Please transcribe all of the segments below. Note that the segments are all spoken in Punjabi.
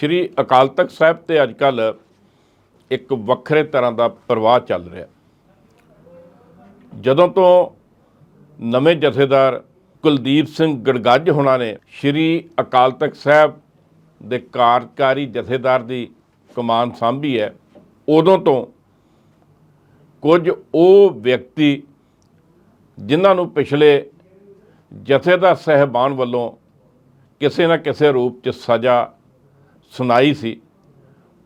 ਸ਼੍ਰੀ ਅਕਾਲ ਤਖਤ ਸਾਹਿਬ ਤੇ ਅੱਜ ਕੱਲ ਇੱਕ ਵੱਖਰੇ ਤਰ੍ਹਾਂ ਦਾ ਪ੍ਰਵਾਹ ਚੱਲ ਰਿਹਾ। ਜਦੋਂ ਤੋਂ ਨਵੇਂ ਜਥੇਦਾਰ ਕੁਲਦੀਪ ਸਿੰਘ ਗੜਗੱਜ ਹੋਣਾ ਨੇ ਸ਼੍ਰੀ ਅਕਾਲ ਤਖਤ ਸਾਹਿਬ ਦੇ ਕਾਰਜਕਾਰੀ ਜਥੇਦਾਰ ਦੀ ਕਮਾਨ ਸੰਭੀ ਹੈ, ਉਦੋਂ ਤੋਂ ਕੁਝ ਉਹ ਵਿਅਕਤੀ ਜਿਨ੍ਹਾਂ ਨੂੰ ਪਿਛਲੇ ਜਥੇਦਾਰ ਸਹਿਬਾਨ ਵੱਲੋਂ ਕਿਸੇ ਨਾ ਕਿਸੇ ਰੂਪ 'ਚ ਸਜ਼ਾ ਸੁਣਾਈ ਸੀ,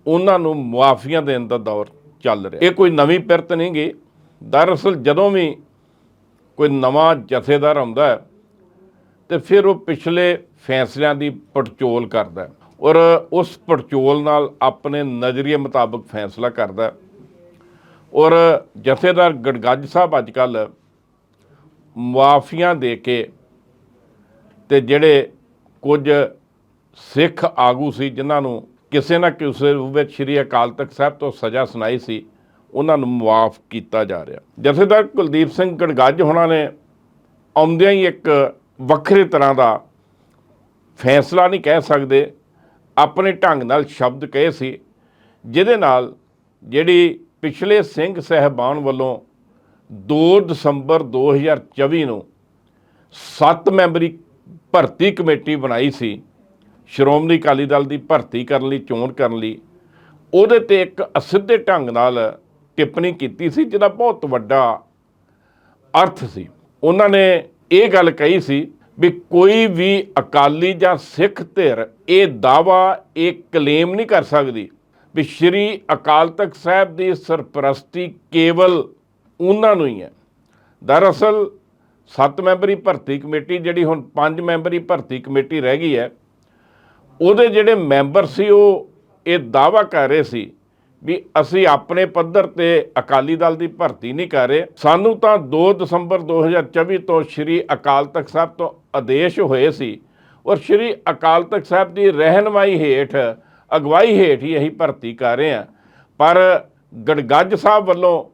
ਉਹਨਾਂ ਨੂੰ ਮੁਆਫੀਆਂ ਦੇਣ ਦਾ ਦੌਰ ਚੱਲ ਰਿਹਾ। ਇਹ ਕੋਈ ਨਵੀਂ ਪਿਰਤ ਨਹੀਂ ਗਈ ਦਰਅਸਲ ਜਦੋਂ ਵੀ ਕੋਈ ਨਵਾਂ ਜਥੇਦਾਰ ਆਉਂਦਾ ਹੈ, ਤੇ ਫਿਰ ਉਹ ਪਿਛਲੇ ਫੈਸਲਿਆਂ ਦੀ ਪੜਚੋਲ ਕਰਦਾ ਔਰ ਉਸ ਪੜਚੋਲ ਨਾਲ ਆਪਣੇ ਨਜ਼ਰੀਏ ਮੁਤਾਬਕ ਫੈਸਲਾ ਕਰਦਾ ਔਰ ਜਥੇਦਾਰ ਗੜਗੱਜ ਸਾਹਿਬ ਅੱਜ ਕੱਲ ਮੁਆਫੀਆਂ ਦੇ ਕੇ ਤੇ ਜਿਹੜੇ ਕੁਝ ਸਿੱਖ ਆਗੂ ਸੀ, ਜਿਨ੍ਹਾਂ ਨੂੰ ਕਿਸੇ ਨਾ ਕਿਸੇ ਰੂਪ ਵਿੱਚ ਸ਼੍ਰੀ ਅਕਾਲ ਤਖਤ ਸਾਹਿਬ ਤੋਂ ਸਜ਼ਾ ਸੁਣਾਈ ਸੀ, ਉਹਨਾਂ ਨੂੰ ਮੁਆਫ ਕੀਤਾ ਜਾ ਰਿਹਾ। ਜਥੇਦਾਰ ਕੁਲਦੀਪ ਸਿੰਘ ਗੜਗੱਜ ਹੋਣਾ ਨੇ ਆਉਂਦਿਆਂ ਹੀ ਇੱਕ ਵੱਖਰੇ ਤਰ੍ਹਾਂ ਦਾ ਫੈਸਲਾ ਨਹੀਂ ਕਹਿ ਸਕਦੇ, ਆਪਣੇ ਢੰਗ ਨਾਲ ਸ਼ਬਦ ਕਹੇ ਸੀ, ਜਿਹਦੇ ਨਾਲ ਜਿਹੜੀ ਪਿਛਲੇ ਸਿੰਘ ਸਹਿਬਾਨ ਵੱਲੋਂ 2 ਦਸੰਬਰ 2024 ਨੂੰ 7 ਮੈਂਬਰੀ ਭਰਤੀ ਕਮੇਟੀ ਬਣਾਈ ਸੀ ਸ਼੍ਰੋਮਣੀ ਅਕਾਲੀ ਦਲ ਦੀ ਭਰਤੀ ਕਰਨ ਲਈ, ਚੋਣ ਕਰਨ ਲਈ, ਉਹਦੇ ਤੇ ਇੱਕ ਅਸਿੱਧੇ ਢੰਗ ਨਾਲ ਟਿੱਪਣੀ ਕੀਤੀ ਸੀ, ਜਿਹਦਾ ਬਹੁਤ ਵੱਡਾ ਅਰਥ ਸੀ। ਉਹਨਾਂ ਨੇ ਇਹ ਗੱਲ ਕਹੀ ਸੀ ਵੀ ਕੋਈ ਵੀ ਅਕਾਲੀ ਜਾਂ ਸਿੱਖ ਧਿਰ ਇਹ ਦਾਵਾ ਇਹ ਕਲੇਮ ਨਹੀਂ ਕਰ ਸਕਦੀ ਵੀ ਸ਼੍ਰੀ ਅਕਾਲ ਤਖਤ ਸਾਹਿਬ ਦੀ ਸਰਪ੍ਰਸਤੀ ਕੇਵਲ ਉਹਨਾਂ ਨੂੰ ਹੀ ਹੈ। ਦਰਅਸਲ, ਸੱਤ ਮੈਂਬਰੀ ਭਰਤੀ ਕਮੇਟੀ ਜਿਹੜੀ ਹੁਣ ਪੰਜ ਮੈਂਬਰੀ ਭਰਤੀ ਕਮੇਟੀ ਰਹਿ ਗਈ ਹੈ ਉਹਦੇ ਜਿਹੜੇ ਮੈਂਬਰ ਸੀ ਉਹ ਇਹ ਦਾਵਾ ਕਰ ਰਹੇ ਸੀ ਵੀ ਅਸੀਂ ਆਪਣੇ ਪੱਧਰ ਤੇ ਅਕਾਲੀ ਦਲ ਦੀ ਭਰਤੀ ਨਹੀਂ ਕਰ ਰਹੇ। ਸਾਨੂੰ ਤਾਂ 2 ਦਸੰਬਰ 2024 ਤੋਂ ਸ਼੍ਰੀ ਅਕਾਲ ਤਖਤ ਸਾਹਿਬ ਤੋਂ ਆਦੇਸ਼ ਹੋਏ ਸੀ ਔਰ ਸ਼੍ਰੀ ਅਕਾਲ ਤਖਤ ਸਾਹਿਬ ਦੀ ਰਹਿਨਮਾਈ ਹੇਠ, ਅਗਵਾਈ ਹੇਠ ਹੀ ਅਸੀਂ ਭਰਤੀ ਕਰ ਰਹੇ ਹਾਂ। ਪਰ ਗੜਗੱਜ ਸਾਹਿਬ ਵੱਲੋਂ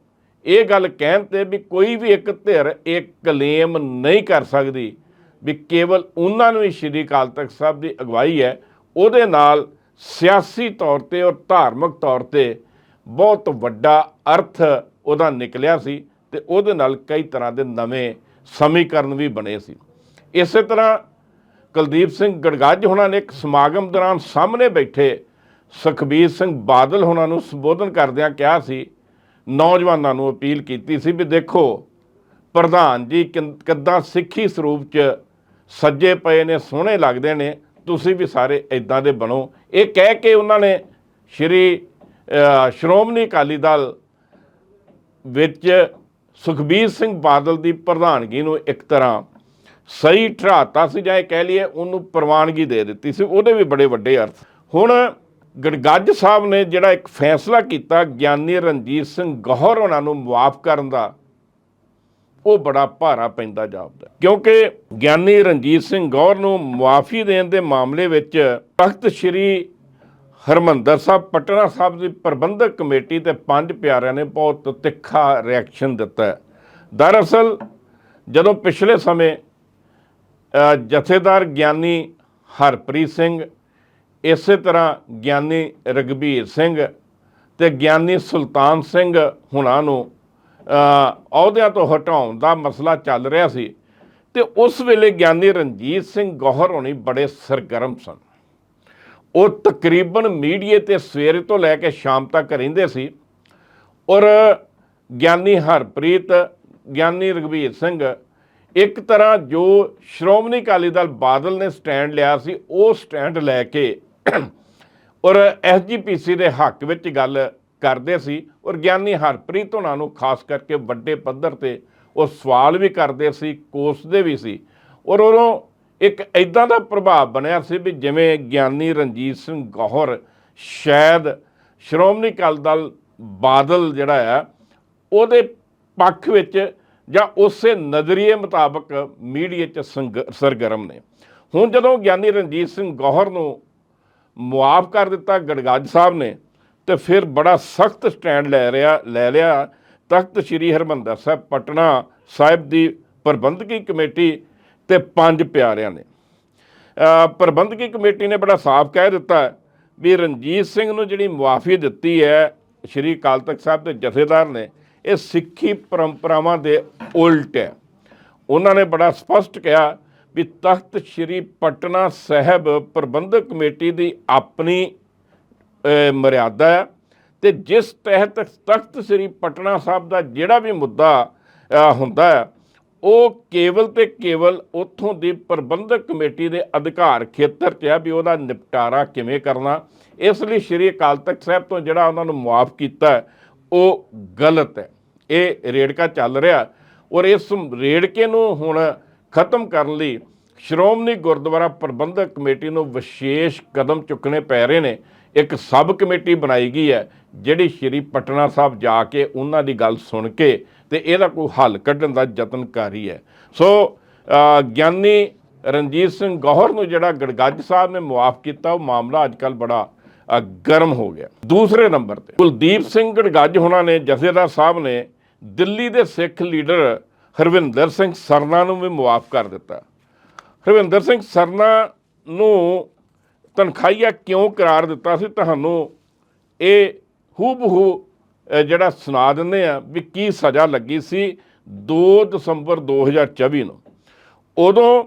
ਇਹ ਗੱਲ ਕਹਿਣ ਤੇ ਵੀ ਕੋਈ ਵੀ ਇੱਕ ਧਿਰ ਇਹ ਕਲੇਮ ਨਹੀਂ ਕਰ ਸਕਦੀ ਵੀ ਕੇਵਲ ਉਹਨਾਂ ਨੂੰ ਹੀ ਸ਼੍ਰੀ ਅਕਾਲ ਤਖਤ ਸਾਹਿਬ ਦੀ ਅਗਵਾਈ ਹੈ। ਉਹਦੇ ਨਾਲ ਸਿਆਸੀ ਤੌਰ ਤੇ ਔਰ ਧਾਰਮਿਕ ਤੌਰ ਤੇ ਬਹੁਤ ਵੱਡਾ ਅਰਥ ਉਹਦਾ ਨਿਕਲਿਆ ਸੀ ਤੇ ਉਹਦੇ ਨਾਲ ਕਈ ਤਰ੍ਹਾਂ ਦੇ ਨਵੇਂ ਸਮੀਕਰਨ ਵੀ ਬਣੇ ਸੀ। ਇਸੇ ਤਰ੍ਹਾਂ ਕੁਲਦੀਪ ਸਿੰਘ ਗੜਗੱਜ ਹੋਣਾ ਨੇ ਇੱਕ ਸਮਾਗਮ ਦੌਰਾਨ ਸਾਹਮਣੇ ਬੈਠੇ ਸੁਖਬੀਰ ਸਿੰਘ ਬਾਦਲ ਹੋਣਾ ਨੂੰ ਸੰਬੋਧਨ ਕਰਦਿਆਂ ਕਿਹਾ ਸੀ, ਨੌਜਵਾਨਾਂ ਨੂੰ ਅਪੀਲ ਕੀਤੀ ਸੀ ਵੀ ਦੇਖੋ, ਪ੍ਰਧਾਨ ਜੀ ਕਿੱਦਾਂ ਸਿੱਖੀ ਸਰੂਪ 'ਚ ਸੱਜੇ ਪਏ ਨੇ, ਸੋਹਣੇ ਲੱਗਦੇ ਨੇ ਤੁਸੀਂ ਵੀ ਸਾਰੇ ਇਦਾਂ ਦੇ ਬਣੋ। ਇਹ ਕਹਿ ਕੇ ਉਹਨਾਂ ਨੇ ਸ਼੍ਰੀ ਸ਼੍ਰੋਮਣੀ ਅਕਾਲੀ ਦਲ ਵਿੱਚ ਸੁਖਬੀਰ ਸਿੰਘ ਬਾਦਲ ਦੀ ਪ੍ਰਧਾਨਗੀ ਨੂੰ ਇੱਕ ਤਰ੍ਹਾਂ ਸਹੀ ਠਰਾਤਾ ਸੀ ਜਾਂ ਇਹ ਕਹਿ ਲਈਏ ਉਹਨੂੰ ਪ੍ਰਵਾਨਗੀ ਦੇ ਦਿੱਤੀ ਸੀ। ਉਹਦੇ ਵੀ ਬੜੇ ਵੱਡੇ ਅਰਥ। ਹੁਣ ਗੜਗੱਜ ਸਾਹਿਬ ਨੇ ਜਿਹੜਾ ਇੱਕ ਫੈਸਲਾ ਕੀਤਾ, ਗਿਆਨੀ ਰਣਜੀਤ ਸਿੰਘ ਗੌਹਰ ਉਹਨਾਂ ਨੂੰ ਮੁਆਫ ਕਰਨ ਦਾ ਉਹ ਬੜਾ ਭਾਰਾ ਪੈਂਦਾ ਜਾਪਦਾ ਕਿਉਂਕਿ ਗਿਆਨੀ ਰਣਜੀਤ ਸਿੰਘ ਗੌਰ ਨੂੰ ਮੁਆਫੀ ਦੇਣ ਦੇ ਮਾਮਲੇ ਵਿੱਚ ਤਖਤ ਸ੍ਰੀ ਹਰਮੰਦਰ ਸਾਹਿਬ, ਪਟਨਾ ਸਾਹਿਬ ਦੀ ਪ੍ਰਬੰਧਕ ਕਮੇਟੀ ਤੇ ਪੰਜ ਪਿਆਰਿਆਂ ਨੇ ਬਹੁਤ ਤਿੱਖਾ ਰਿਐਕਸ਼ਨ ਦਿੱਤਾ ਦਰਅਸਲ, ਜਦੋਂ ਪਿਛਲੇ ਸਮੇਂ ਜਥੇਦਾਰ ਗਿਆਨੀ ਹਰਪ੍ਰੀਤ ਸਿੰਘ, ਇਸੇ ਤਰ੍ਹਾਂ ਗਿਆਨੀ ਰਗਬੀਰ ਸਿੰਘ ਤੇ ਗਿਆਨੀ ਸੁਲਤਾਨ ਸਿੰਘ ਹੁਣਾਂ ਨੂੰ ਅਹੁਦਿਆਂ ਤੋਂ ਹਟਾਉਣ ਦਾ ਮਸਲਾ ਚੱਲ ਰਿਹਾ ਸੀ ਤੇ ਉਸ ਵੇਲੇ ਗਿਆਨੀ ਰਣਜੀਤ ਸਿੰਘ ਗੌਹਰ ਹੋਣੀ ਬੜੇ ਸਰਗਰਮ ਸਨ। ਉਹ ਤਕਰੀਬਨ ਮੀਡੀਏ ਤੇ ਸਵੇਰੇ ਤੋਂ ਲੈ ਕੇ ਸ਼ਾਮ ਤੱਕ ਰਹਿੰਦੇ ਸੀ ਔਰ ਗਿਆਨੀ ਹਰਪ੍ਰੀਤ, ਗਿਆਨੀ ਰਗਵੀਰ ਸਿੰਘ ਇੱਕ ਤਰ੍ਹਾਂ ਜੋ ਸ਼੍ਰੋਮਣੀ ਅਕਾਲੀ ਦਲ ਬਾਦਲ ਨੇ ਸਟੈਂਡ ਲਿਆ ਸੀ, ਉਹ ਸਟੈਂਡ ਲੈ ਕੇ ਔਰ ਐਸਜੀਪੀਸੀ ਦੇ ਹੱਕ ਵਿੱਚ ਗੱਲ ਕਰਦੇ ਸੀ। ਔਰ ਗਿਆਨੀ ਹਰਪ੍ਰੀਤ ਉਹਨਾਂ ਨੂੰ ਖਾਸ ਕਰਕੇ ਵੱਡੇ ਪੱਧਰ ਤੇ ਉਹ ਸਵਾਲ ਵੀ ਕਰਦੇ ਸੀ, ਕੋਸਦੇ ਵੀ ਸੀ। ਔਰ ਉਦੋਂ ਇੱਕ ਇਦਾਂ ਦਾ ਪ੍ਰਭਾਵ ਬਣਿਆ ਸੀ ਵੀ ਜਿਵੇਂ ਗਿਆਨੀ ਰਣਜੀਤ ਸਿੰਘ ਗੌਹਰ ਸ਼ਾਇਦ ਸ਼੍ਰੋਮਣੀ ਅਕਾਲੀ ਦਲ ਬਾਦਲ ਜਿਹੜਾ ਆ, ਉਹਦੇ ਪੱਖ ਵਿੱਚ ਜਾਂ ਉਸੇ ਨਜ਼ਰੀਏ ਮੁਤਾਬਕ ਮੀਡੀਆ 'ਚ ਸੰਗ- ਸਰਗਰਮ ਨੇ। ਹੁਣ ਜਦੋਂ ਗਿਆਨੀ ਰਣਜੀਤ ਸਿੰਘ ਗੌਹਰ ਨੂੰ ਮੁਆਫ ਕਰ ਦਿੱਤਾ, ਗੜਗੱਜ ਸਾਹਿਬ ਨੇ ਤੇ ਫਿਰ ਬੜਾ ਸਖਤ ਸਟੈਂਡ ਲੈ ਰਿਹਾ, ਲੈ ਲਿਆ ਤਖਤ ਸ੍ਰੀ ਹਰਮੰਦਰ ਸਾਹਿਬ, ਪਟਨਾ ਸਾਹਿਬ ਦੀ ਪ੍ਰਬੰਧਕੀ ਕਮੇਟੀ ਤੇ ਪੰਜ ਪਿਆਰਿਆਂ ਨੇ। ਪ੍ਰਬੰਧਕੀ ਕਮੇਟੀ ਨੇ ਬੜਾ ਸਾਫ਼ ਕਹਿ ਦਿੱਤਾ ਵੀ ਰਣਜੀਤ ਸਿੰਘ ਨੂੰ ਜਿਹੜੀ ਮੁਆਫੀ ਦਿੱਤੀ ਹੈ ਸ਼੍ਰੀ ਅਕਾਲ ਤਖਤ ਸਾਹਿਬ ਦੇ ਜਥੇਦਾਰ ਨੇ, ਇਹ ਸਿੱਖੀ ਪਰੰਪਰਾਵਾਂ ਦੇ ਉਲਟ ਹੈ। ਉਹਨਾਂ ਨੇ ਬੜਾ ਸਪਸ਼ਟ ਕਿਹਾ ਵੀ ਤਖਤ ਸ੍ਰੀ ਪਟਨਾ ਸਾਹਿਬ ਪ੍ਰਬੰਧਕ ਕਮੇਟੀ ਦੀ ਆਪਣੀ ਮਰਿਆਦਾ ਹੈ। ਤੇ ਜਿਸ ਤਹਿਤ ਤਖਤ ਸ੍ਰੀ ਪਟਨਾ ਸਾਹਿਬ ਦਾ ਜਿਹੜਾ ਵੀ ਮੁੱਦਾ ਹੁੰਦਾ ਹੈ, ਉਹ ਕੇਵਲ ਤੇ ਕੇਵਲ ਉੱਥੋਂ ਦੀ ਪ੍ਰਬੰਧਕ ਕਮੇਟੀ ਦੇ ਅਧਿਕਾਰ ਖੇਤਰ 'ਚ ਹੈ ਵੀ ਉਹਦਾ ਨਿਪਟਾਰਾ ਕਿਵੇਂ ਕਰਨਾ। ਇਸ ਲਈ ਸ੍ਰੀ ਅਕਾਲ ਤਖਤ ਸਾਹਿਬ ਤੋਂ ਜਿਹੜਾ ਉਹਨਾਂ ਨੂੰ ਮੁਆਫ ਕੀਤਾ ਉਹ ਗਲਤ ਹੈ। ਇਹ ਰੇੜਕਾ ਚੱਲ ਰਿਹਾ ਔਰ ਇਸ ਰੇੜਕੇ ਨੂੰ ਹੁਣ ਖਤਮ ਕਰਨ ਲਈ ਸ਼੍ਰੋਮਣੀ ਗੁਰਦੁਆਰਾ ਪ੍ਰਬੰਧਕ ਕਮੇਟੀ ਨੂੰ ਵਿਸ਼ੇਸ਼ ਕਦਮ ਚੁੱਕਣੇ ਪੈ ਰਹੇ ਨੇ। ਇੱਕ ਸਬ ਕਮੇਟੀ ਬਣਾਈ ਗਈ ਹੈ, ਜਿਹੜੀ ਸ਼੍ਰੀ ਪਟਨਾ ਸਾਹਿਬ ਜਾ ਕੇ ਉਹਨਾਂ ਦੀ ਗੱਲ ਸੁਣ ਕੇ ਤੇ ਇਹਦਾ ਕੋਈ ਹੱਲ ਕੱਢਣ ਦਾ ਯਤਨ ਕਰ ਰਹੀ ਹੈ। ਸੋ ਗਿਆਨੀ ਰਣਜੀਤ ਸਿੰਘ ਗੌਹਰ ਨੂੰ ਜਿਹੜਾ ਗੜਗੱਜ ਸਾਹਿਬ ਨੇ ਮੁਆਫ ਕੀਤਾ, ਉਹ ਮਾਮਲਾ ਅੱਜਕੱਲ ਬੜਾ ਗਰਮ ਹੋ ਗਿਆ। ਦੂਸਰੇ ਨੰਬਰ ਤੇ, ਕੁਲਦੀਪ ਸਿੰਘ ਗੜਗੱਜ ਹੋਣਾ ਨੇ, ਜਥੇਦਾਰ ਸਾਹਿਬ ਨੇ ਦਿੱਲੀ ਦੇ ਸਿੱਖ ਲੀਡਰ ਹਰਵਿੰਦਰ ਸਿੰਘ ਸਰਨਾ ਨੂੰ ਵੀ ਮੁਆਫ ਕਰ ਦਿੱਤਾ। ਹਰਵਿੰਦਰ ਸਿੰਘ ਸਰਨਾ ਨੂੰ ਤਨਖਾਹੀਆ ਕਿਉਂ ਕਰਾਰ ਦਿੱਤਾ ਸੀ? ਤੁਹਾਨੂੰ ਇਹ ਹੂ ਬਹੂ ਜਿਹੜਾ ਸੁਣਾ ਦਿੰਦੇ ਆ ਵੀ ਕੀ ਸਜ਼ਾ ਲੱਗੀ ਸੀ 2 ਦਸੰਬਰ 2024 ਨੂੰ। ਉਦੋਂ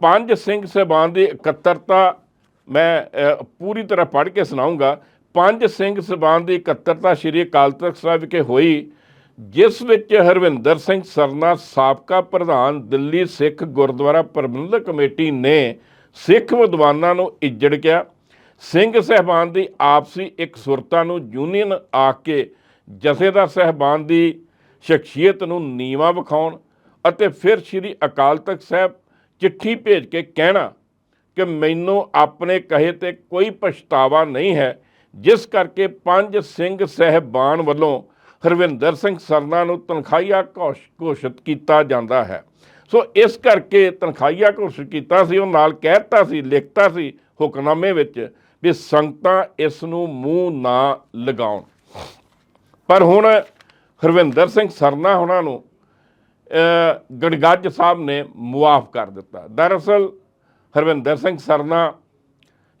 ਪੰਜ ਸਿੰਘ ਸਹਿਬਾਨ ਦੀ ਇਕੱਤਰਤਾ ਮੈਂ ਪੂਰੀ ਤਰ੍ਹਾਂ ਪੜ੍ਹ ਕੇ ਸੁਣਾਉਂਗਾ ਪੰਜ ਸਿੰਘ ਸਹਿਬਾਨ ਦੀ ਇਕੱਤਰਤਾ ਸ਼੍ਰੀ ਅਕਾਲ ਤਖਤ ਸਾਹਿਬ ਵਿਖੇ ਹੋਈ, ਜਿਸ ਵਿੱਚ ਹਰਵਿੰਦਰ ਸਿੰਘ ਸਰਨਾ ਸਾਬਕਾ ਪ੍ਰਧਾਨ ਦਿੱਲੀ ਸਿੱਖ ਗੁਰਦੁਆਰਾ ਪ੍ਰਬੰਧਕ ਕਮੇਟੀ ਨੇ ਸਿੱਖ ਵਿਦਵਾਨਾਂ ਨੂੰ ਇੱਜੜ ਗਿਆ। ਸਿੰਘ ਸਹਿਬਾਨ ਦੀ ਆਪਸੀ ਇਕਸੁਰਤਾ ਨੂੰ ਯੂਨੀਅਨ ਆ ਕੇ ਜਥੇਦਾਰ ਸਹਿਬਾਨ ਦੀ ਸ਼ਖਸੀਅਤ ਨੂੰ ਨੀਵਾ ਵਿਖਾਉਣ ਅਤੇ ਫਿਰ ਸ੍ਰੀ ਅਕਾਲ ਤਖਤ ਸਾਹਿਬ ਚਿੱਠੀ ਭੇਜ ਕੇ ਕਹਿਣਾ ਕਿ ਮੈਨੂੰ ਆਪਣੇ ਕਹੇ ਤੇ ਕੋਈ ਪਛਤਾਵਾ ਨਹੀਂ ਹੈ, ਜਿਸ ਕਰਕੇ ਪੰਜ ਸਿੰਘ ਸਹਿਬਾਨ ਵੱਲੋਂ ਹਰਵਿੰਦਰ ਸਿੰਘ ਸਰਨਾ ਨੂੰ ਤਨਖਾਹੀਆ ਘੋਸ਼- ਘੋਸ਼ਿਤ ਕੀਤਾ ਜਾਂਦਾ ਹੈ। ਸੋ ਇਸ ਕਰਕੇ ਤਨਖਾਹੀਆ ਘੋਸ਼ਿਤ ਕੀਤਾ ਸੀ ਉਹ ਨਾਲ ਕਹਿਤਾ ਸੀ ਲਿਖਤਾ ਸੀ ਹੁਕਮਨਾਮੇ ਵਿੱਚ ਵੀ ਸੰਗਤਾਂ ਇਸ ਨੂੰ ਮੂੰਹ ਨਾ ਲਗਾਉਣ। ਪਰ ਹੁਣ ਹਰਵਿੰਦਰ ਸਿੰਘ ਸਰਨਾ ਉਹਨਾਂ ਨੂੰ ਅ, ਗੜਗੱਜ ਸਾਹਿਬ ਨੇ ਮੁਆਫ ਕਰ ਦਿੱਤਾ। ਦਰਅਸਲ ਹਰਵਿੰਦਰ ਸਿੰਘ ਸਰਨਾ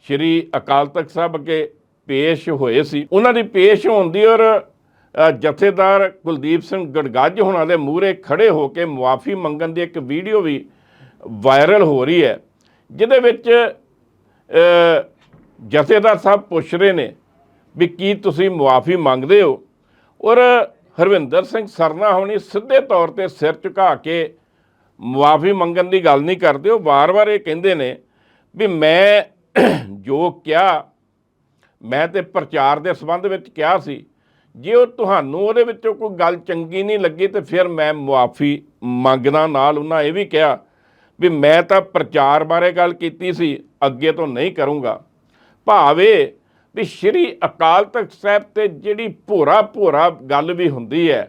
ਸ਼੍ਰੀ ਅਕਾਲ ਤਖਤ ਸਾਹਿਬ ਅੱਗੇ ਪੇਸ਼ ਹੋਏ ਸੀ। ਉਹਨਾਂ ਦੀ ਪੇਸ਼ ਹੋਣ ਦੀ ਔਰ ਜਥੇਦਾਰ ਕੁਲਦੀਪ ਸਿੰਘ ਗੜਗੱਜ ਹੋਣਾ ਦੇ ਮੂਹਰੇ ਖੜੇ ਹੋ ਕੇ ਮੁਆਫੀ ਮੰਗਣ ਦੀ ਇੱਕ ਵੀਡੀਓ ਵੀ ਵਾਇਰਲ ਹੋ ਰਹੀ ਹੈ, ਜਿਹਦੇ ਵਿੱਚ ਜਥੇਦਾਰ ਸਾਹਿਬ ਪੁੱਛ ਰਹੇ ਨੇ ਵੀ ਕੀ ਤੁਸੀਂ ਮੁਆਫੀ ਮੰਗਦੇ ਹੋ? ਔਰ ਹਰਵਿੰਦਰ ਸਿੰਘ ਸਰਨਾ ਹੋਣੀ ਸਿੱਧੇ ਤੌਰ ਤੇ ਸਿਰ ਝੁਕਾ ਕੇ ਮੁਆਫੀ ਮੰਗਣ ਦੀ ਗੱਲ ਨਹੀਂ ਕਰਦੇ, ਉਹ ਵਾਰ-ਵਾਰ ਇਹ ਕਹਿੰਦੇ ਨੇ ਵੀ ਮੈਂ ਜੋ ਕਿਹਾ, ਮੈਂ ਤੇ ਪ੍ਰਚਾਰ ਦੇ ਸੰਬੰਧ ਵਿੱਚ ਕਿਹਾ ਸੀ ਜੇ ਉਹ ਤੁਹਾਨੂੰ ਉਹਦੇ ਵਿੱਚੋਂ ਕੋਈ ਗੱਲ ਚੰਗੀ ਨਹੀਂ ਲੱਗੀ ਤੇ ਫਿਰ ਮੈਂ ਮੁਆਫੀ ਮੰਗਦਾ ਨਾਲ ਉਹਨਾਂ ਇਹ ਵੀ ਕਿਹਾ ਵੀ ਮੈਂ ਤਾਂ ਪ੍ਰਚਾਰ ਬਾਰੇ ਗੱਲ ਕੀਤੀ ਸੀ, ਅੱਗੇ ਤੋਂ ਨਹੀਂ ਕਰੂੰਗਾ। ਭਾਵੇਂ ਵੀ ਸ਼੍ਰੀ ਅਕਾਲ ਤਖਤ ਸਾਹਿਬ ਤੇ ਜਿਹੜੀ ਭੋਰਾ ਭੋਰਾ ਗੱਲ ਵੀ ਹੁੰਦੀ ਹੈ,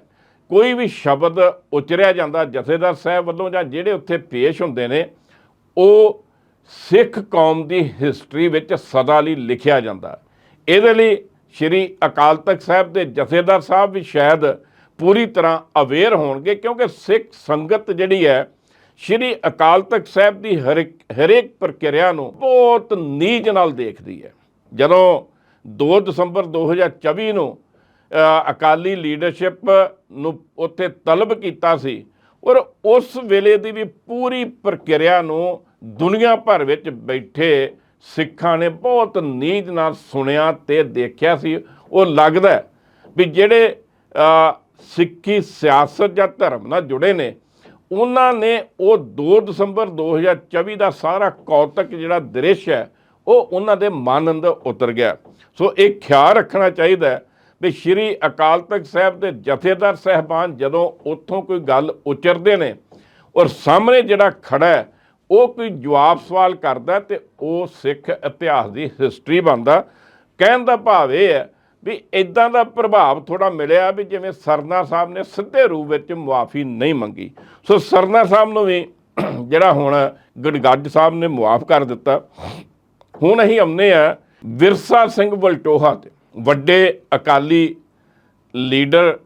ਕੋਈ ਵੀ ਸ਼ਬਦ ਉਚਰਿਆ ਜਾਂਦਾ ਜਥੇਦਾਰ ਸਾਹਿਬ ਵੱਲੋਂ ਜਾਂ ਜਿਹੜੇ ਉੱਥੇ ਪੇਸ਼ ਹੁੰਦੇ ਨੇ, ਉਹ ਸਿੱਖ ਕੌਮ ਦੀ ਹਿਸਟਰੀ ਵਿੱਚ ਸਦਾ ਲਈ ਲਿਖਿਆ ਜਾਂਦਾ। ਇਹਦੇ ਲਈ ਸ਼੍ਰੀ ਅਕਾਲ ਤਖਤ ਸਾਹਿਬ ਦੇ ਜਥੇਦਾਰ ਸਾਹਿਬ ਵੀ ਸ਼ਾਇਦ ਪੂਰੀ ਤਰ੍ਹਾਂ ਅਵੇਅਰ ਹੋਣਗੇ, ਕਿਉਂਕਿ ਸਿੱਖ ਸੰਗਤ ਜਿਹੜੀ ਹੈ, ਸ਼੍ਰੀ ਅਕਾਲ ਤਖਤ ਸਾਹਿਬ ਦੀ ਹਰ ਹਰੇਕ ਪ੍ਰਕਿਰਿਆ ਨੂੰ ਬਹੁਤ ਨੀਜ ਨਾਲ ਦੇਖਦੀ ਹੈ। ਜਦੋਂ 2 ਦਸੰਬਰ 2024 ਨੂੰ ਅਕਾਲੀ ਲੀਡਰਸ਼ਿਪ ਨੂੰ ਉੱਥੇ ਤਲਬ ਕੀਤਾ ਸੀ, ਔਰ ਉਸ ਵੇਲੇ ਦੀ ਵੀ ਪੂਰੀ ਪ੍ਰਕਿਰਿਆ ਨੂੰ ਦੁਨੀਆ ਭਰ ਵਿੱਚ ਬੈਠੇ ਸਿੱਖਾਂ ਨੇ ਬਹੁਤ ਨੀਝ ਨਾਲ ਸੁਣਿਆ ਤੇ ਦੇਖਿਆ ਸੀ। ਉਹ ਲੱਗਦਾ ਵੀ ਜਿਹੜੇ ਸਿੱਖੀ ਸਿਆਸਤ ਜਾਂ ਧਰਮ ਨਾਲ ਜੁੜੇ ਨੇ, ਉਹਨਾਂ ਨੇ ਉਹ 2 ਦਸੰਬਰ 2024 ਦਾ ਸਾਰਾ ਕੌਤਕ ਜਿਹੜਾ ਦ੍ਰਿਸ਼ ਹੈ, ਉਹ ਉਹਨਾਂ ਦੇ ਮਨ ਅੰਦਰ ਉਤਰ ਗਿਆ। ਸੋ ਇਹ ਖਿਆਲ ਰੱਖਣਾ ਚਾਹੀਦਾ ਵੀ ਸ਼੍ਰੀ ਅਕਾਲ ਤਖਤ ਸਾਹਿਬ ਦੇ ਜਥੇਦਾਰ ਸਹਿਬਾਨ ਜਦੋਂ ਉੱਥੋਂ ਕੋਈ ਗੱਲ ਉਚਰਦੇ ਨੇ ਔਰ ਸਾਹਮਣੇ ਜਿਹੜਾ ਖੜਾ ਹੈ ਉਹ ਕੋਈ ਜਵਾਬ ਸਵਾਲ ਕਰਦਾ ਤੇ ਉਹ ਸਿੱਖ ਇਤਿਹਾਸ ਦੀ ਹਿਸਟਰੀ ਬਣਦਾ। ਕਹਿਣ ਦਾ ਭਾਵ ਇਹ ਹੈ ਵੀ ਇਦਾਂ ਦਾ ਪ੍ਰਭਾਵ ਥੋੜਾ ਮਿਲਿਆ ਵੀ ਜਿਵੇਂ ਸਰਨਾ ਸਾਹਿਬ ਨੇ ਸਿੱਧੇ ਰੂਪ ਵਿੱਚ ਮੁਆਫੀ ਨਹੀਂ ਮੰਗੀ। ਸੋ ਸਰਨਾ ਸਾਹਿਬ ਨੂੰ ਵੀ ਜਿਹੜਾ ਹੁਣ ਗੜਗੱਜ ਸਾਹਿਬ ਨੇ ਮੁਆਫ ਕਰ ਦਿੱਤਾ। ਹੁਣ ਅਸੀਂ ਆਉਂਦੇ ਆ ਵਿਰਸਾ ਸਿੰਘ ਬਲਟੋਹਾ ਤੇ। ਵੱਡੇ ਅਕਾਲੀ ਲੀਡਰ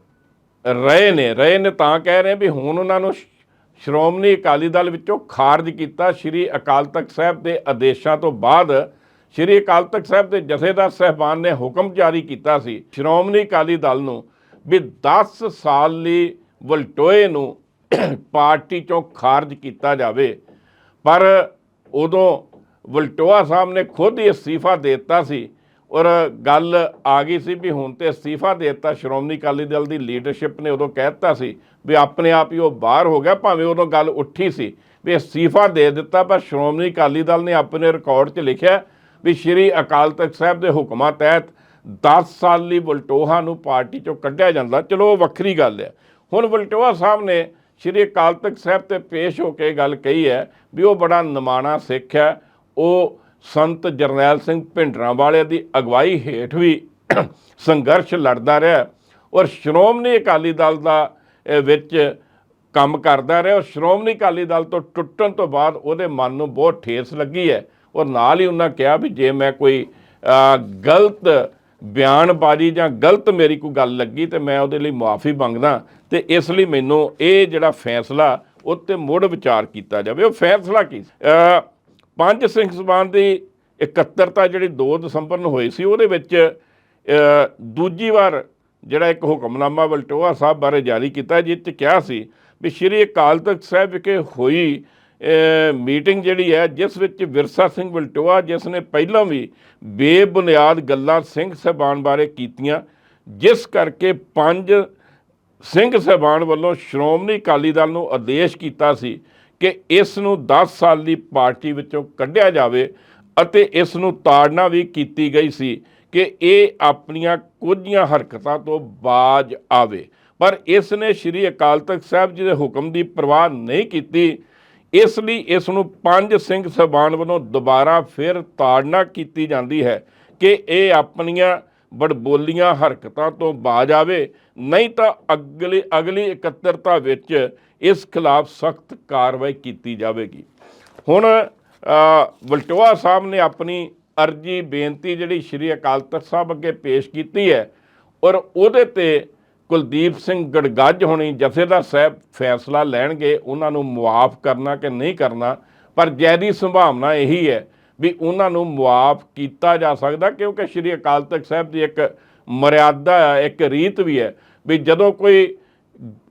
ਰਹੇ ਨੇ ਰਹੇ ਨੇ ਤਾਂ ਕਹਿ ਰਹੇ ਵੀ ਹੁਣ ਉਹਨਾਂ ਨੂੰ ਸ਼੍ਰੋਮਣੀ ਅਕਾਲੀ ਦਲ ਵਿੱਚੋਂ ਖਾਰਜ ਕੀਤਾ ਸ਼੍ਰੀ ਅਕਾਲ ਤਖਤ ਸਾਹਿਬ ਦੇ ਆਦੇਸ਼ਾਂ ਤੋਂ ਬਾਅਦ ਸ਼੍ਰੀ ਅਕਾਲ ਤਖਤ ਸਾਹਿਬ ਦੇ ਜਥੇਦਾਰ ਸਹਿਬਾਨ ਨੇ ਹੁਕਮ ਜਾਰੀ ਕੀਤਾ ਸੀ ਸ਼੍ਰੋਮਣੀ ਅਕਾਲੀ ਦਲ ਨੂੰ ਵੀ 10 ਸਾਲ ਲਈ ਵਲਟੋਏ ਨੂੰ ਪਾਰਟੀ ਚੋਂ ਖਾਰਜ ਕੀਤਾ ਜਾਵੇ। ਪਰ ਉਦੋਂ ਵਲਟੋਆ ਸਾਹਿਬ ਨੇ ਖੁਦ ਹੀ ਅਸਤੀਫਾ ਦੇ ਦਿੱਤਾ ਸੀ ਔਰ ਗੱਲ ਆ ਗਈ ਸੀ ਵੀ ਹੁਣ ਤੇ ਅਸਤੀਫਾ ਦੇ ਦਿੱਤਾ, ਸ਼੍ਰੋਮਣੀ ਅਕਾਲੀ ਦਲ ਦੀ ਲੀਡਰਸ਼ਿਪ ਨੇ ਉਦੋਂ ਕਹਿ ਦਿੱਤਾ ਸੀ ਵੀ ਆਪਣੇ ਆਪ ਹੀ ਉਹ ਬਾਹਰ ਹੋ ਗਿਆ, ਭਾਵੇਂ ਉਦੋਂ ਗੱਲ ਉੱਠੀ ਸੀ ਵੀ ਅਸਤੀਫਾ ਦੇ ਦਿੱਤਾ, ਪਰ ਸ਼੍ਰੋਮਣੀ ਅਕਾਲੀ ਦਲ ਨੇ ਆਪਣੇ ਰਿਕਾਰਡ 'ਚ ਲਿਖਿਆ ਵੀ ਸ਼੍ਰੀ ਅਕਾਲ ਤਖਤ ਸਾਹਿਬ ਦੇ ਹੁਕਮਾਂ ਤਹਿਤ 10 ਸਾਲ ਲਈ ਬਲਟੋਹਾ ਨੂੰ ਪਾਰਟੀ ਚੋਂ ਕੱਢਿਆ ਜਾਂਦਾ। ਚਲੋ, ਉਹ ਵੱਖਰੀ ਗੱਲ ਹੈ। ਹੁਣ ਬਲਟੋਹਾ ਸਾਹਿਬ ਨੇ ਸ਼੍ਰੀ ਅਕਾਲ ਤਖਤ ਸਾਹਿਬ ਤੇ ਪੇਸ਼ ਹੋ ਕੇ ਗੱਲ ਕਹੀ ਹੈ ਵੀ ਉਹ ਬੜਾ ਨਿਮਾਣਾ ਸਿੱਖ ਹੈ, ਉਹ ਸੰਤ ਜਰਨੈਲ ਸਿੰਘ ਭਿੰਡਰਾਂ ਵਾਲੇ ਦੀ ਅਗਵਾਈ ਹੇਠ ਵੀ ਸੰਘਰਸ਼ ਲੜਦਾ ਰਿਹਾ ਔਰ ਸ਼੍ਰੋਮਣੀ ਅਕਾਲੀ ਦਲ ਦਾ ਵਿੱਚ ਕੰਮ ਕਰਦਾ ਰਿਹਾ ਔਰ ਸ਼੍ਰੋਮਣੀ ਅਕਾਲੀ ਦਲ ਤੋਂ ਟੁੱਟਣ ਤੋਂ ਬਾਅਦ ਉਹਦੇ ਮਨ ਨੂੰ ਬਹੁਤ ਠੇਸ ਲੱਗੀ ਹੈ ਔਰ ਨਾਲ ਹੀ ਉਹਨਾਂ ਕਿਹਾ ਵੀ ਜੇ ਮੈਂ ਕੋਈ ਗਲਤ ਬਿਆਨਬਾਜ਼ੀ ਜਾਂ ਗਲਤ ਮੇਰੀ ਕੋਈ ਗੱਲ ਲੱਗੀ ਤੇ ਮੈਂ ਉਹਦੇ ਲਈ ਮੁਆਫੀ ਮੰਗਦਾ ਤੇ ਇਸ ਲਈ ਮੈਨੂੰ ਇਹ ਜਿਹੜਾ ਫੈਸਲਾ ਉੱਤੇ ਮੁੜ ਵਿਚਾਰ ਕੀਤਾ ਜਾਵੇ। ਉਹ ਫੈਸਲਾ ਕੀ ਪੰਜ ਸਿੰਘ ਸਭਾਨ ਦੀ ਇਕੱਤਰਤਾ ਜਿਹੜੀ 2 ਦਸੰਬਰ ਨੂੰ ਹੋਈ ਸੀ, ਉਹਦੇ ਵਿੱਚ ਦੂਜੀ ਵਾਰ ਜਿਹੜਾ ਇੱਕ ਹੁਕਮਨਾਮਾ ਵਲਟੋਆ ਸਾਹਿਬ ਬਾਰੇ ਜਾਰੀ ਕੀਤਾ, ਜਿਸ 'ਚ ਕਿਹਾ ਸੀ ਵੀ ਸ਼੍ਰੀ ਅਕਾਲ ਤਖਤ ਸਾਹਿਬ ਵਿਖੇ ਹੋਈ ਮੀਟਿੰਗ ਜਿਹੜੀ ਹੈ, ਜਿਸ ਵਿੱਚ ਵਿਰਸਾ ਸਿੰਘ ਵਲਟੋਆ ਜਿਸ ਨੇ ਪਹਿਲਾਂ ਵੀ ਬੇਬੁਨਿਆਦ ਗੱਲਾਂ ਸਿੰਘ ਸਾਹਿਬਾਨ ਬਾਰੇ ਕੀਤੀਆਂ, ਜਿਸ ਕਰਕੇ ਪੰਜ ਸਿੰਘ ਸਾਹਿਬਾਨ ਵੱਲੋਂ ਸ਼੍ਰੋਮਣੀ ਅਕਾਲੀ ਦਲ ਨੂੰ ਆਦੇਸ਼ ਕੀਤਾ ਸੀ। ਕਿ ਇਸ ਨੂੰ 10 ਸਾਲ ਦੀ ਪਾਰਟੀ ਵਿੱਚੋਂ ਕੱਢਿਆ ਜਾਵੇ ਅਤੇ ਇਸ ਨੂੰ ਤਾੜਨਾ ਵੀ ਕੀਤੀ ਗਈ ਸੀ ਕਿ ਇਹ ਆਪਣੀਆਂ ਕੁਝੀਆਂ ਹਰਕਤਾਂ ਤੋਂ ਬਾਜ ਆਵੇ। ਪਰ ਇਸ ਨੇ ਸ੍ਰੀ ਅਕਾਲ ਤਖਤ ਸਾਹਿਬ ਜੀ ਦੇ ਹੁਕਮ ਦੀ ਪਰਵਾਹ ਨਹੀਂ ਕੀਤੀ। ਇਸ ਲਈ ਇਸ ਨੂੰ ਪੰਜ ਸਿੰਘ ਸਾਹਿਬਾਨ ਵੱਲੋਂ ਦੁਬਾਰਾ ਫਿਰ ਤਾੜਨਾ ਕੀਤੀ ਜਾਂਦੀ ਹੈ ਕਿ ਇਹ ਆਪਣੀਆਂ ਬੜਬੋਲੀਆਂ ਹਰਕਤਾਂ ਤੋਂ ਬਾਜ ਆਵੇ ਨਹੀਂ ਤਾਂ ਅਗਲੀ ਅਗਲੀ ਇਕੱਤਰਤਾ ਵਿੱਚ ਇਸ ਖਿਲਾਫ ਸਖਤ ਕਾਰਵਾਈ ਕੀਤੀ ਜਾਵੇਗੀ। ਹੁਣ ਅ, ਵਲਟੋਆ ਸਾਹਿਬ ਨੇ ਆਪਣੀ ਅਰਜੀ ਬੇਨਤੀ ਜਿਹੜੀ ਸ਼੍ਰੀ ਅਕਾਲ ਤਖਤ ਸਾਹਿਬ ਅੱਗੇ ਪੇਸ਼ ਕੀਤੀ ਹੈ ਔਰ ਉਹਦੇ ਤੇ ਕੁਲਦੀਪ ਸਿੰਘ ਗੜਗੱਜ ਹੋਣੀ ਜਥੇਦਾਰ ਸਾਹਿਬ ਫੈਸਲਾ ਲੈਣਗੇ ਉਹਨਾਂ ਨੂੰ ਮੁਆਫ ਕਰਨਾ ਕਿ ਨਹੀਂ ਕਰਨਾ ਪਰ ਜੈਦੀ ਸੰਭਾਵਨਾ ਇਹੀ ਹੈ ਵੀ ਉਹਨਾਂ ਨੂੰ ਮੁਆਫ ਕੀਤਾ ਜਾ ਸਕਦਾ, ਕਿਉਂਕਿ ਸ਼੍ਰੀ ਅਕਾਲ ਤਖਤ ਸਾਹਿਬ ਦੀ ਇੱਕ ਮਰਿਆਦਾ ਹੈ ਇੱਕ ਰੀਤ ਵੀ ਹੈ, ਵੀ ਜਦੋਂ ਕੋਈ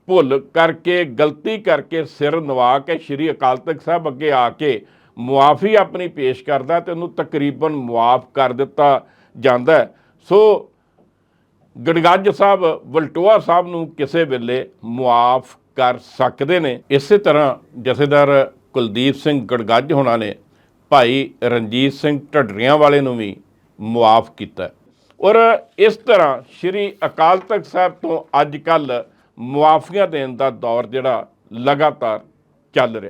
ਭੁੱਲ ਕਰਕੇ, ਗਲਤੀ ਕਰਕੇ ਸਿਰ ਨਵਾ ਕੇ ਸ਼੍ਰੀ ਅਕਾਲ ਤਖਤ ਸਾਹਿਬ ਅੱਗੇ ਆ ਕੇ ਮੁਆਫੀ ਆਪਣੀ ਪੇਸ਼ ਕਰਦਾ ਤੇ ਉਹਨੂੰ ਤਕਰੀਬਨ ਮੁਆਫ ਕਰ ਦਿੱਤਾ ਜਾਂਦਾ ਸੋ ਗੜਗੱਜ ਸਾਹਿਬ, ਵਲਟੋਆ ਸਾਹਿਬ ਨੂੰ ਕਿਸੇ ਵੇਲੇ ਮੁਆਫ ਕਰ ਸਕਦੇ ਨੇ। ਇਸੇ ਤਰ੍ਹਾਂ ਜਥੇਦਾਰ ਕੁਲਦੀਪ ਸਿੰਘ ਗੜਗੱਜ ਹੋਣਾ ਨੇ ਭਾਈ ਰਣਜੀਤ ਸਿੰਘ ਢੱਡਰੀਆਂ ਵਾਲੇ ਨੂੰ ਵੀ ਮੁਆਫ ਕੀਤਾ ਔਰ ਇਸ ਤਰ੍ਹਾਂ ਸ਼੍ਰੀ ਅਕਾਲ ਤਖਤ ਸਾਹਿਬ ਤੋਂ ਅੱਜ ਕੱਲ ਮੁਆਫੀਆਂ ਦੇਣ ਦਾ ਦੌਰ ਜਿਹੜਾ ਲਗਾਤਾਰ ਚੱਲ ਰਿਹਾ।